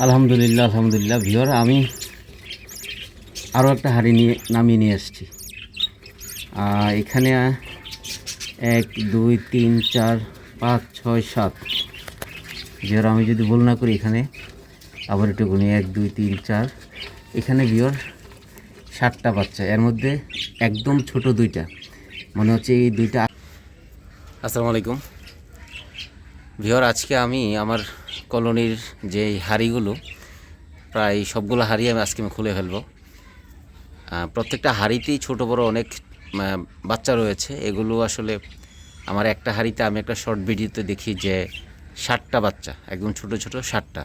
আলহামদুলিল্লাহ আলহামদুলিল্লাহ। ভিওর, আমি আরও একটা হাড়ি নিয়ে নামিয়ে নিয়ে এসেছি। এখানে এক, দুই, তিন, চার, পাঁচ, ছয়, সাত। ভিওর, আমি যদি ভুল না করি এখানে, আবার একটু গুনি এক, দুই, তিন, চার। এখানে ভিওর ষাটটা বাচ্চা। এর মধ্যে একদম ছোট দুইটা। মনে হচ্ছে এই দুইটা আসসালামু আলাইকুম। ভিওর, আজকে আমি আমার কলোনির যে হাঁড়িগুলো, প্রায় সবগুলো হাঁড়ি আমি আজকে আমি খুলে ফেলব। প্রত্যেকটা হাঁড়িতেই ছোট বড় অনেক বাচ্চা রয়েছে। এগুলো আসলে আমার একটা হাঁড়িতে আমি একটা শর্ট ভিডিওতে দেখি যে ষাটটা বাচ্চা, একদম ছোট ছোট ষাটটা।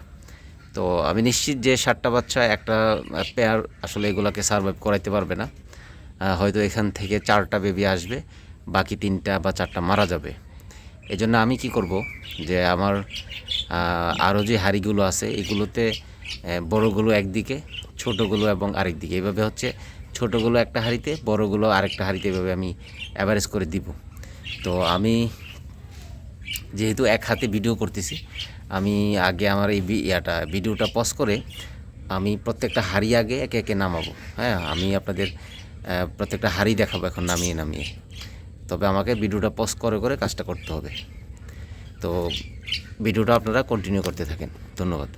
তো আমি নিশ্চিত যে ষাটটা বাচ্চা একটা পেয়ার আসলে এগুলোকে সার্ভাইভ করাইতে পারবে না। হয়তো এখান থেকে চারটা বেবি আসবে, বাকি তিনটা বা চারটা মারা যাবে। এই জন্য আমি কি করব যে আমার আরও যে হাঁড়িগুলো আছে, এগুলোতে বড়গুলো একদিকে, ছোটোগুলো এবং আরেক দিকে এভাবে হচ্ছে ছোটোগুলো একটা হাঁড়িতে, বড়গুলো আরেকটা হাঁড়িতে এভাবে আমি অ্যাভারেজ করে দিব। তো আমি যেহেতু এক হাতে ভিডিও করতেছি, আমি আগে আমার এই ইয়াটা ভিডিওটা পজ করে আমি প্রত্যেকটা হাড়ি আগে একে একে নামাবো। হ্যাঁ আমি আপনাদের প্রত্যেকটা হাড়ি দেখাবো এখন নামিয়ে নামিয়ে। তবে আমাকে ভিডিওটা পজ করে করে কাজটা করতে হবে। তো ভিডিওটা আপনারা কন্টিনিউ করতে থাকেন। ধন্যবাদ।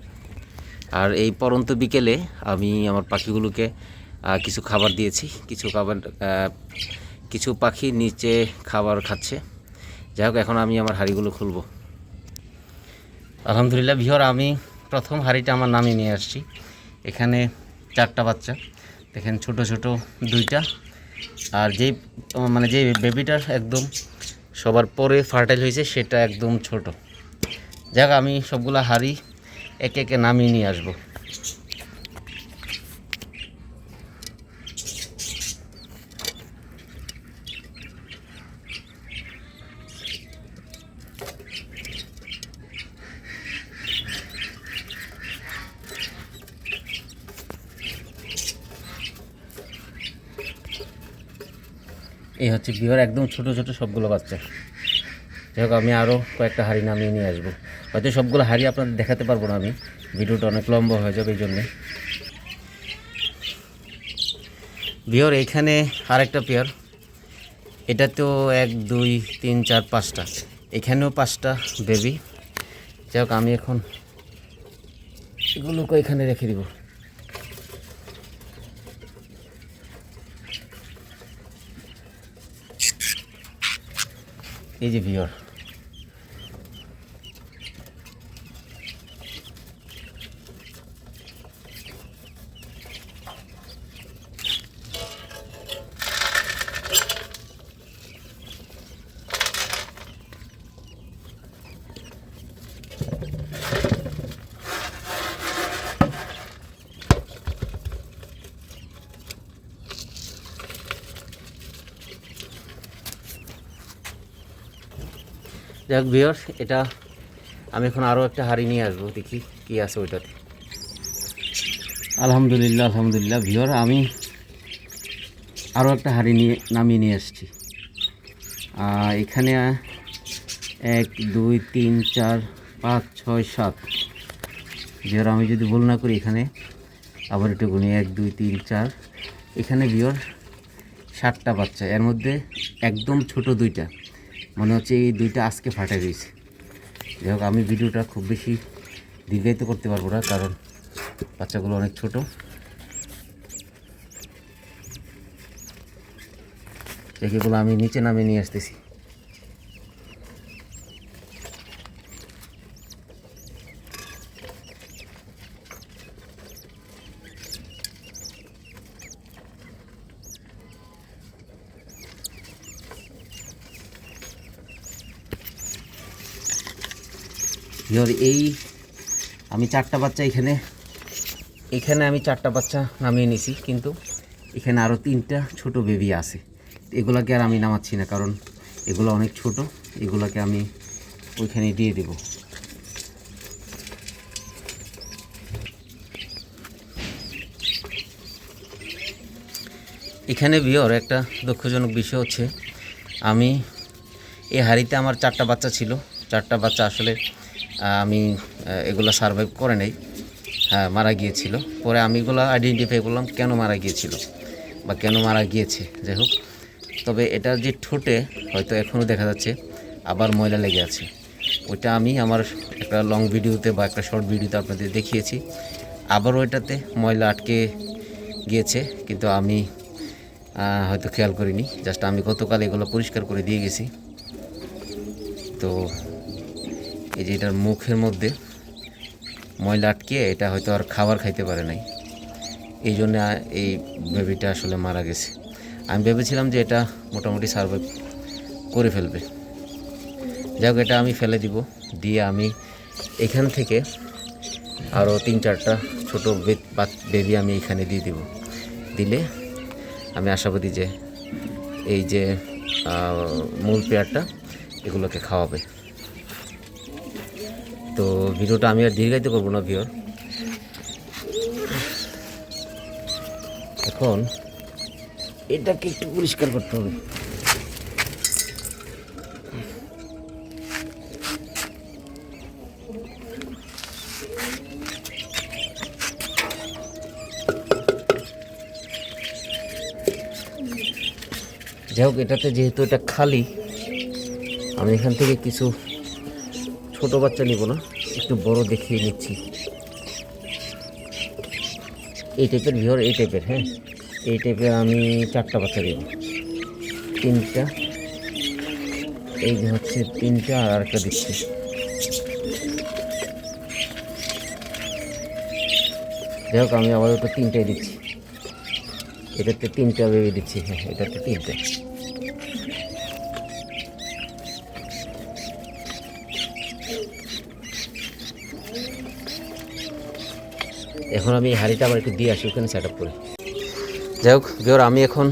আর এই পরন্ত বিকেলে আমি আমার পাখিগুলোকে কিছু খাবার দিয়েছি। কিছু খাবার কিছু পাখি নিচে খাবার খাচ্ছে। যাই হোক, এখন আমি আমার হাঁড়িগুলো খুলবো। আলহামদুলিল্লাহ, ভিওর, আমি প্রথম হাঁড়িটা আমার নামে নিয়ে আসছি। এখানে চারটা বাচ্চা। দেখেন, ছোট ছোট দুইটা। আর যেই মানে যে বেবিটার একদম সবার পরে ফার্টাইল হয়েছে, সেটা একদম ছোট। যাক, আমি সবগুলো হাড়ি একে একে নামিয়ে নিয়ে আসব। এই হচ্ছে বিহার একদম ছোট ছোট সবগুলো বাচ্চা। যাই হোক আমি আরও কয়েকটা হাঁড়ি নামিয়ে নিয়ে আসব। হয়তো সবগুলো হাঁড়ি আপনাদের দেখাতে পারব না আমি। ভিডিওটা অনেক লম্বা হয়ে যাবে এই জন্যে। বিহার এখানে আরেকটা পেয়ার। এটা তো এক, দুই, তিন, চার, পাঁচটা। এখানেও পাঁচটা বেবি যাই হোক আমি এখন এগুলোকে এখানে রেখে দিব। এই যে ভিওর যাক ভিওর এটা আমি এখন আরও একটা হাড়ি নিয়ে আসব, দেখি কি আছে ওইটাতে। আলহামদুলিল্লাহ আলহামদুলিল্লাহ ভিওর আমি আরও একটা হাড়ি নিয়ে, নামিয়ে নিয়ে এসেছি এখানে এক, দুই, তিন, চার, পাঁচ, ছয়, সাত। ভিওর আমি যদি ভুল না করি এখানে, আবার একটু গুনি, এক, দুই, তিন, চার। এখানে ভিওর সাতটা বাচ্চা, এর মধ্যে একদম ছোট দুইটা। মনে হচ্ছে এই দুইটা আজকে ফাটে গেছে। যাই হোক, আমি ভিডিওটা খুব বেশি দীর্ঘায়িত করতে পারব না, কারণ বাচ্চাগুলো অনেক ছোট। এগুলো আমি নিচে নামিয়ে নিয়ে আসতেছি। ধর এই আমি চারটা বাচ্চা এখানে এখানে আমি চারটা বাচ্চা নামিয়ে নিছি, কিন্তু এখানে আরও তিনটা ছোট বেবি আছে। এগুলাকে আর আমি নামাচ্ছি না, কারণ এগুলো অনেক ছোট, এগুলাকে আমি ওইখানে দিয়ে দেব। এখানে বিয়র একটা দুঃখজনক বিষয় হচ্ছে, আমি এই হাঁড়িতে আমার চারটা বাচ্চা ছিল, চারটা বাচ্চা আসলে আমি এগুলো সার্ভাইভ করে নাই। হ্যাঁ মারা গিয়েছিল। পরে আমি এগুলো আইডেন্টিফাই করলাম কেন মারা গিয়েছিল বা কেন মারা গিয়েছে। যাই হোক, তবে এটার যে ঠোঁটে হয়তো এখনও দেখা যাচ্ছে, আবার ময়লা লেগে আছে। ওইটা আমি আমার একটা লং ভিডিওতে বা একটা শর্ট ভিডিওতে আপনাদের দেখিয়েছি। আবারও এটাতে ময়লা আটকে গিয়েছে, কিন্তু আমি হয়তো খেয়াল করিনি। জাস্ট আমি গতকাল এগুলো পরিষ্কার করে দিয়ে গেছি। তো এই যে এটার মুখের মধ্যে ময়লা আটকে এটা হয়তো আর খাবার খাইতে পারে নাই। এই জন্য এই বেবিটা আসলে মারা গেছে। আমি ভেবেছিলাম যে এটা মোটামুটি সার্ভাইভ করে ফেলবে। যাই হোক এটা আমি ফেলে দিব। দিয়ে আমি এখান থেকে আরও তিন চারটা ছোটো বেবি আমি এখানে দিয়ে দিব। দিলে আমি আশাবাদী যে এই যে মূল পেয়ারটা এগুলোকে খাওয়াবে। তো ভিডিওটা আমি আর দীর্ঘায়িত করব না ভিওর এখন এটাকে একটু পরিষ্কার করতে হবে। যাই হোক, এটাতে যেহেতু এটা খালি, আমি এখান থেকে কিছু ছোট বাচ্চা নিব না, একটু বড় দেখিয়ে নিচ্ছি। এই টাইপের ভিওর, এই টাইপের হ্যাঁ? এই টাইপের আমি চারটা বাচ্চা দেব। তিনটা, এই হচ্ছে তিনটা আর একটা দিচ্ছি। যাই হোক, আমি আপাতত তিনটাই দিচ্ছি। এটাতে তিনটা ভেবে দিচ্ছি হ্যাঁ এটাতে তিনটা। এখন আমি হাঁড়িটা আবার একটু দিয়ে আসি, ওখানে সেট আপ করে। যাই হোক বিওর আমি এখন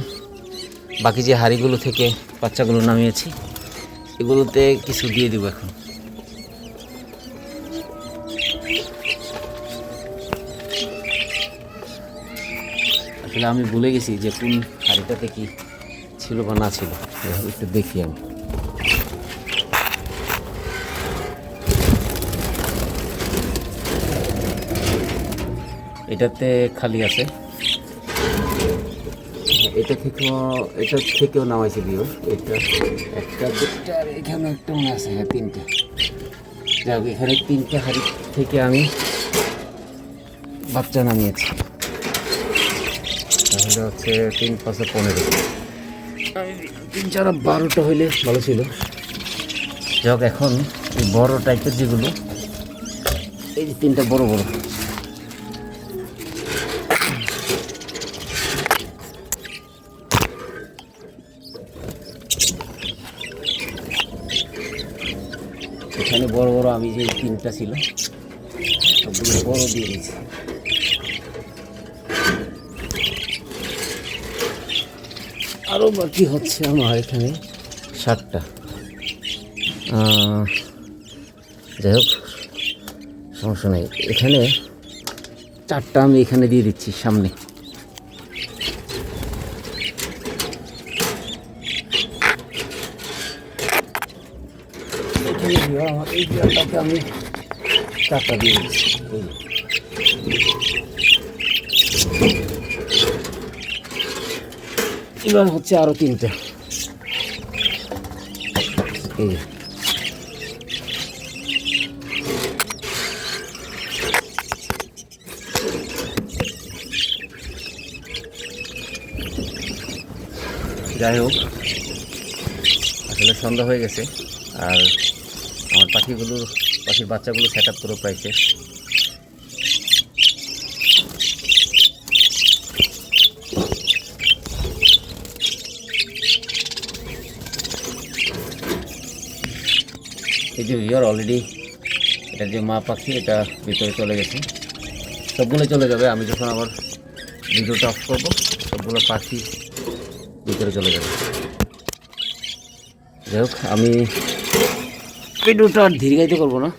বাকি যে হাঁড়িগুলো থেকে বাচ্চাগুলো নামিয়েছি, এগুলোতে কিছু দিয়ে দিব এখন। আসলে আমি ভুলে গেছি যে কোন হাঁড়িটাতে কি ছিল বা না ছিল। একটু দেখি আমি। এটাতে খালি আছে। এটা থেকেও এটা থেকেও নামাইছে দিও এটা একটা দুটা এখানে একটা মনে আছে হ্যাঁ তিনটা। যাক এখানে তিনটা হাড়ি থেকে আমি বাচ্চা নামিয়েছি। তাহলে হচ্ছে তিন, পাঁচে পনেরো। তিন, চার, বারোটা হইলে ভালো ছিল। যাক এখন বড় টাইপের যেগুলো, এই তিনটা বড় বড়। আমি যে তিনটা ছিল বড় দিয়ে দিয়েছি। আরও বাকি হচ্ছে আমার এখানে সাতটা। যাই হোক, সমস্যা নেই। এখানে চারটা আমি এখানে দিয়ে দিচ্ছি, সামনে। এবার হচ্ছে আরও তিনটা। যাই হোক আসলে সন্ধ্যা হয়ে গেছে আর পাখিগুলো পাখির বাচ্চাগুলো সেট আপ করে শেষ এই যে ভিওর অলরেডি এটা যে মা পাখি, এটা ভিতরে চলে গেছে। সবগুলো চলে যাবে, আমি যখন আবার ভিডিওটা অফ করব, সবগুলো পাখি ভিতরে চলে যাবে। যাই হোক, আমি ভিডিওটা আর দীর্ঘায়িত করব না।